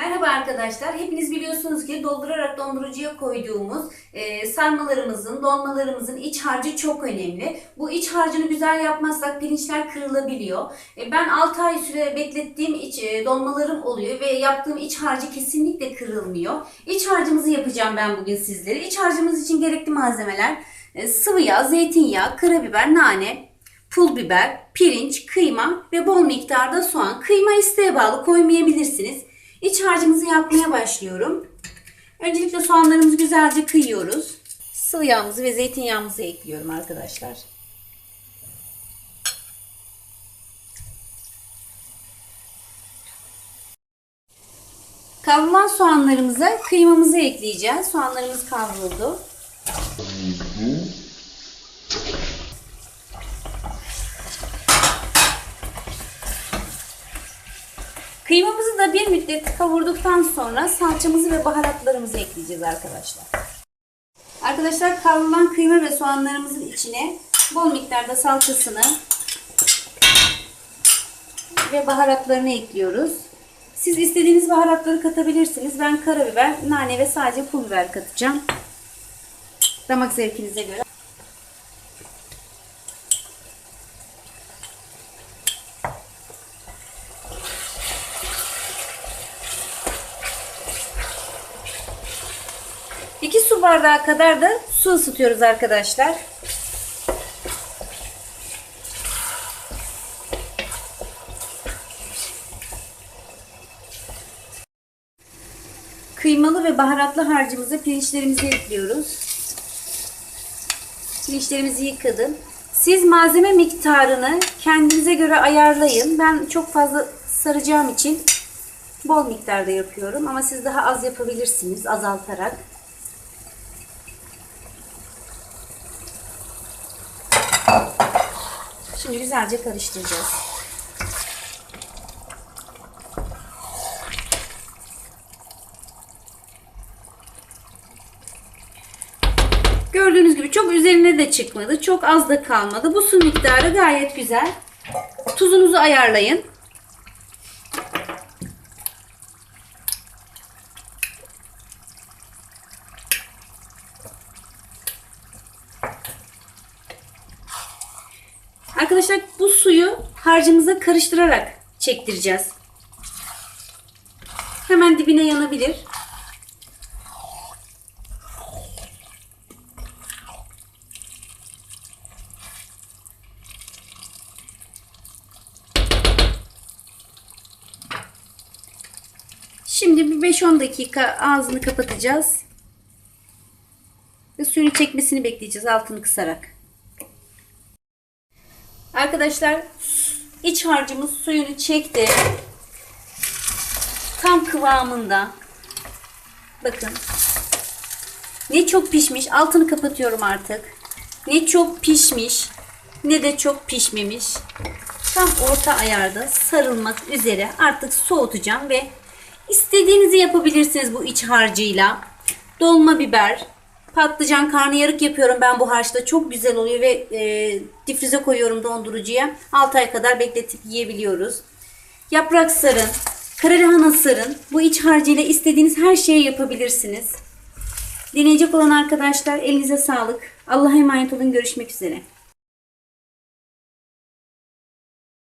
Merhaba arkadaşlar. Hepiniz biliyorsunuz ki doldurarak dondurucuya koyduğumuz e, sarmalarımızın, dolmalarımızın iç harcı çok önemli. Bu iç harcını güzel yapmazsak pirinçler kırılabiliyor. E, ben 6 ay süre beklettiğim iç e, dolmalarım oluyor ve yaptığım iç harcı kesinlikle kırılmıyor. İç harcımızı yapacağım ben bugün sizlere. İç harcımız için gerekli malzemeler e, sıvı yağ, zeytinyağı, karabiber, nane, pul biber, pirinç, kıyma ve bol miktarda soğan. Kıyma isteğe bağlı koymayabilirsiniz. İç harcımızı yapmaya başlıyorum. Öncelikle soğanlarımızı güzelce kıyıyoruz. Sıvı yağımızı ve zeytinyağımızı ekliyorum arkadaşlar. Kavrulan soğanlarımıza kıymamızı ekleyeceğiz. Soğanlarımız kavruldu. Kıymamızı da bir müddet kavurduktan sonra salçamızı ve baharatlarımızı ekleyeceğiz arkadaşlar. Arkadaşlar kavrulan kıyma ve soğanlarımızın içine bol miktarda salçasını ve baharatlarını ekliyoruz. Siz istediğiniz baharatları katabilirsiniz. Ben karabiber, nane ve sadece pul biber katacağım. Damak zevkinize göre. İki su bardağı kadar da su ısıtıyoruz arkadaşlar. Kıymalı ve baharatlı harcımıza pirinçlerimizi ekliyoruz. Pirinçlerimizi yıkadım. Siz malzeme miktarını kendinize göre ayarlayın. Ben çok fazla saracağım için bol miktarda yapıyorum ama siz daha az yapabilirsiniz azaltarak. Şimdi güzelce karıştıracağız. Gördüğünüz gibi çok üzerine de çıkmadı. Çok az da kalmadı. Bu su miktarı gayet güzel. Tuzunuzu ayarlayın. Arkadaşlar bu suyu harcımıza karıştırarak çektireceğiz. Hemen dibine yanabilir. Şimdi bir 5-10 dakika ağzını kapatacağız. Ve suyunu çekmesini bekleyeceğiz altını kısarak. Arkadaşlar iç harcımız suyunu çekti. Tam kıvamında. Bakın. Ne çok pişmiş. Altını kapatıyorum artık. Ne çok pişmiş ne de çok pişmemiş. Tam orta ayarda sarılmak üzere artık soğutacağım ve istediğinizi yapabilirsiniz bu iç harcıyla. Dolma biber, patlıcan karnıyarık yapıyorum ben bu harçta. Çok güzel oluyor ve e, difrize koyuyorum dondurucuya. 6 ay kadar bekletip yiyebiliyoruz. Yaprak sarın, karalahana sarın. Bu iç harcıyla istediğiniz her şeyi yapabilirsiniz. Deneyecek olan arkadaşlar elinize sağlık. Allah'a emanet olun. Görüşmek üzere.